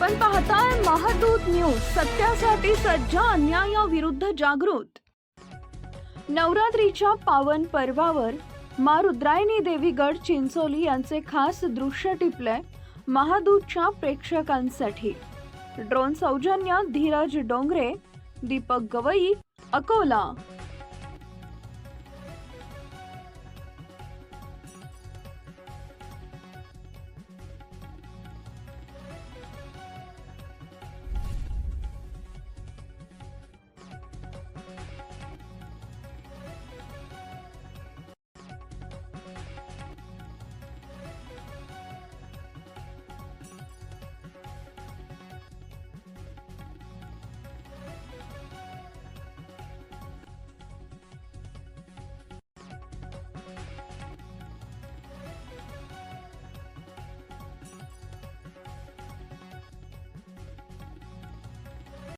आपण पाहताय महादूत न्यूज सत्यासाठी सज्ज अन्यायाविरुद्ध जागृत. नवरात्रीच्या पावन पर्वावर मा रुद्रायणी देवीगड चिंचोली यांचे खास दृश्य टिपले महादूतच्या प्रेक्षकांसाठी. ड्रोन सौजन्य धीरज डोंगरे दीपक गवई अकोला.